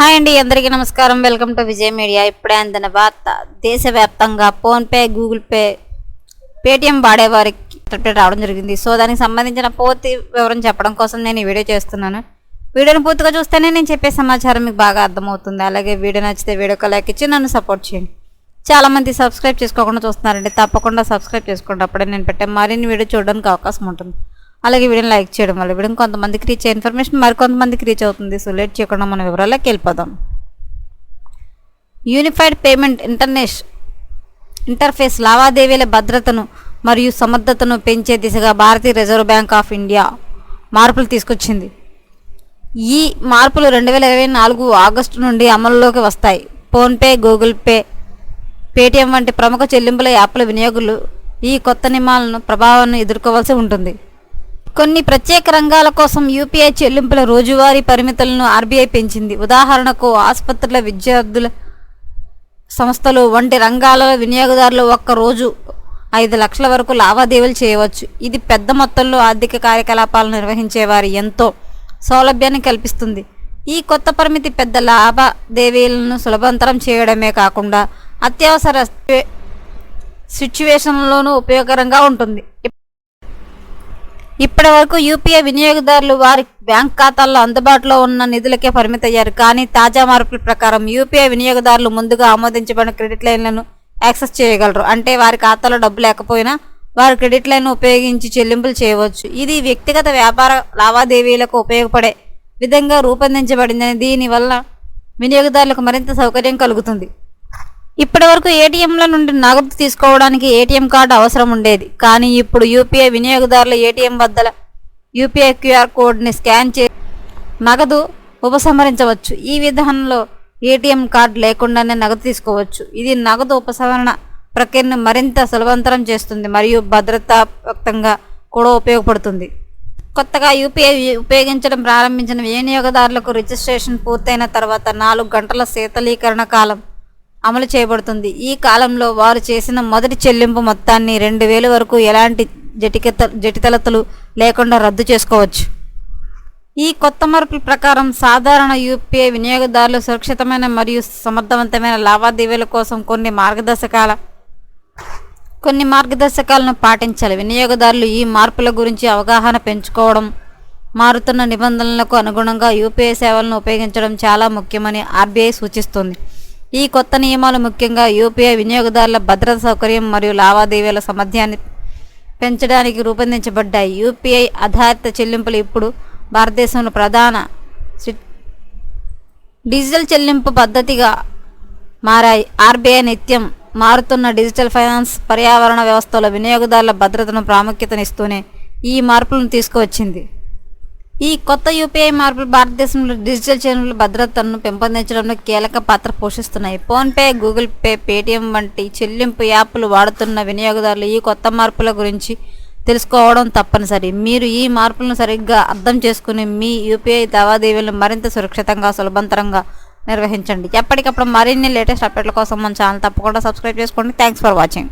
Hi అండి అందరికీ నమస్కారం. Welcome to Vijay media. ఇప్పుడే అందిన వార్త దేశవ్యాప్తంగా ఫోన్పే గూగుల్ పే పేటిఎం వాడేవారికి అప్డేట్ రావడం జరిగింది. సో దానికి సంబంధించిన పూర్తి వివరం చెప్పడం కోసం నేను ఈ వీడియో చేస్తున్నాను. వీడియోని పూర్తిగా చూస్తేనే నేను చెప్పే సమాచారం మీకు బాగా అర్థమవుతుంది. అలాగే వీడియో నచ్చితే వీడియోకి లైక్ ఇచ్చి నన్ను సపోర్ట్ చేయండి. చాలామంది సబ్స్క్రైబ్ చేసుకోకుండా చూస్తున్నారండి. తప్పకుండా సబ్స్క్రైబ్ చేసుకోండి. అప్పుడే నేను పెట్టే మరిన్ని వీడియో చూడడానికి అవకాశం ఉంటుంది. అలాగే వీడియోని లైక్ చేయడం వల్ల వీడియో కొంతమందికి రీచ్ అయ్యే ఇన్ఫర్మేషన్ మరికొంతమందికి రీచ్ అవుతుంది. సో లేట్ చేయకుండా మన వివరాల్లోకి వెళ్ళిపోదాం. యూనిఫైడ్ పేమెంట్ ఇంటర్నేష్ ఇంటర్ఫేస్ లావాదేవీల భద్రతను మరియు సమర్థతను పెంచే దిశగా భారతీయ రిజర్వ్ బ్యాంక్ ఆఫ్ ఇండియా మార్పులు తీసుకొచ్చింది. ఈ మార్పులు రెండు వేల ఇరవై నాలుగు ఆగస్టు నుండి అమలులోకి వస్తాయి. ఫోన్పే గూగుల్ పే పేటీఎం వంటి ప్రముఖ చెల్లింపుల యాప్ల వినియోగులు ఈ కొత్త నియమాలను ప్రభావాన్ని ఎదుర్కోవాల్సి ఉంటుంది. కొన్ని ప్రత్యేక రంగాల కోసం యూపీఐ చెల్లింపుల రోజువారీ పరిమితులను ఆర్బీఐ పెంచింది. ఉదాహరణకు ఆసుపత్రుల విద్యార్థుల సంస్థలు వంటి రంగాలలో వినియోగదారులు ఒక్క రోజు ఐదు లక్షల వరకు లావాదేవీలు చేయవచ్చు. ఇది పెద్ద మొత్తంలో ఆర్థిక కార్యకలాపాలు నిర్వహించే వారి ఎంతో సౌలభ్యాన్ని కల్పిస్తుంది. ఈ కొత్త పరిమితి పెద్ద లావాదేవీలను సులభంతరం చేయడమే కాకుండా అత్యవసర సిచ్యువేషన్లోనూ ఉపయోగకరంగా ఉంటుంది. ఇప్పటి వరకు యూపీఐ వినియోగదారులు వారి బ్యాంక్ ఖాతాల్లో అందుబాటులో ఉన్న నిధులకే పరిమితయ్యారు. కానీ తాజా మార్పుల ప్రకారం యూపీఐ వినియోగదారులు ముందుగా ఆమోదించబడిన క్రెడిట్ లైన్లను యాక్సెస్ చేయగలరు. అంటే వారి ఖాతాలో డబ్బు లేకపోయినా వారు క్రెడిట్ లైన్ ఉపయోగించి చెల్లింపులు చేయవచ్చు. ఇది వ్యక్తిగత వ్యాపార లావాదేవీలకు ఉపయోగపడే విధంగా రూపొందించబడిందని దీనివల్ల వినియోగదారులకు మరింత సౌకర్యం కలుగుతుంది. ఇప్పటి వరకు ఏటీఎంల నుండి నగదు తీసుకోవడానికి ఏటీఎం కార్డు అవసరం ఉండేది. కానీ ఇప్పుడు యూపీఐ వినియోగదారుల ఏటీఎం వద్దల యూపీఐ క్యూఆర్ కోడ్ని స్కాన్ చే నగదు ఉపసంహరించవచ్చు. ఈ విధానంలో ఏటీఎం కార్డు లేకుండానే నగదు తీసుకోవచ్చు. ఇది నగదు ఉపసంహరణ ప్రక్రియను మరింత సులభంతరం చేస్తుంది మరియు భద్రతాయుక్తంగా కూడా ఉపయోగపడుతుంది. కొత్తగా యూపీఐ ఉపయోగించడం ప్రారంభించిన వినియోగదారులకు రిజిస్ట్రేషన్ పూర్తయిన తర్వాత నాలుగు గంటల శీతలీకరణ కాలం అమలు చేయబడుతుంది. ఈ కాలంలో వారు చేసిన మొదటి చెల్లింపు మొత్తాన్ని రెండు వేల వరకు ఎలాంటి జటికత జటితలతలు లేకుండా రద్దు చేసుకోవచ్చు. ఈ కొత్త మార్పుల ప్రకారం సాధారణ యూపీఐ వినియోగదారులు సురక్షితమైన మరియు సమర్థవంతమైన లావాదేవీల కోసం కొన్ని మార్గదర్శకాల కొన్ని మార్గదర్శకాలను పాటించాలి. వినియోగదారులు ఈ మార్పుల గురించి అవగాహన పెంచుకోవడం మారుతున్న నిబంధనలకు అనుగుణంగా యూపీఐ సేవలను ఉపయోగించడం చాలా ముఖ్యమని ఆర్బీఐ సూచిస్తుంది. ఈ కొత్త నియమాలు ముఖ్యంగా యూపీఐ వినియోగదారుల భద్రత సౌకర్యం మరియు లావాదేవీల సామర్థ్యాన్ని పెంచడానికి రూపొందించబడ్డాయి. యూపీఐ ఆధారిత చెల్లింపులు ఇప్పుడు భారతదేశంలో ప్రధాన డిజిటల్ చెల్లింపు పద్ధతిగా మారాయి. ఆర్బీఐ నిత్యం మారుతున్న డిజిటల్ ఫైనాన్స్ పర్యావరణ వ్యవస్థలో వినియోగదారుల భద్రతను ప్రాముఖ్యతనిస్తూనే ఈ మార్పులను తీసుకువచ్చింది. ఈ కొత్త యూపీఐ మార్పులు భారతదేశంలో డిజిటల్ చెల్లింపుల భద్రతను పెంపొందించడంలో కీలక పాత్ర పోషిస్తున్నాయి. ఫోన్పే గూగుల్ పే పేటిఎం వంటి చెల్లింపు యాప్లు వాడుతున్న వినియోగదారులు ఈ కొత్త మార్పుల గురించి తెలుసుకోవడం తప్పనిసరి. మీరు ఈ మార్పులను సరిగ్గా అర్థం చేసుకుని మీ యూపీఐ లావాదేవీలను మరింత సురక్షితంగా సులభంతరంగా నిర్వహించండి. ఎప్పటికప్పుడు మరిన్ని లేటెస్ట్ అప్డేట్ల కోసం మన ఛానల్ తప్పకుండా సబ్స్క్రైబ్ చేసుకోండి. Thanks for watching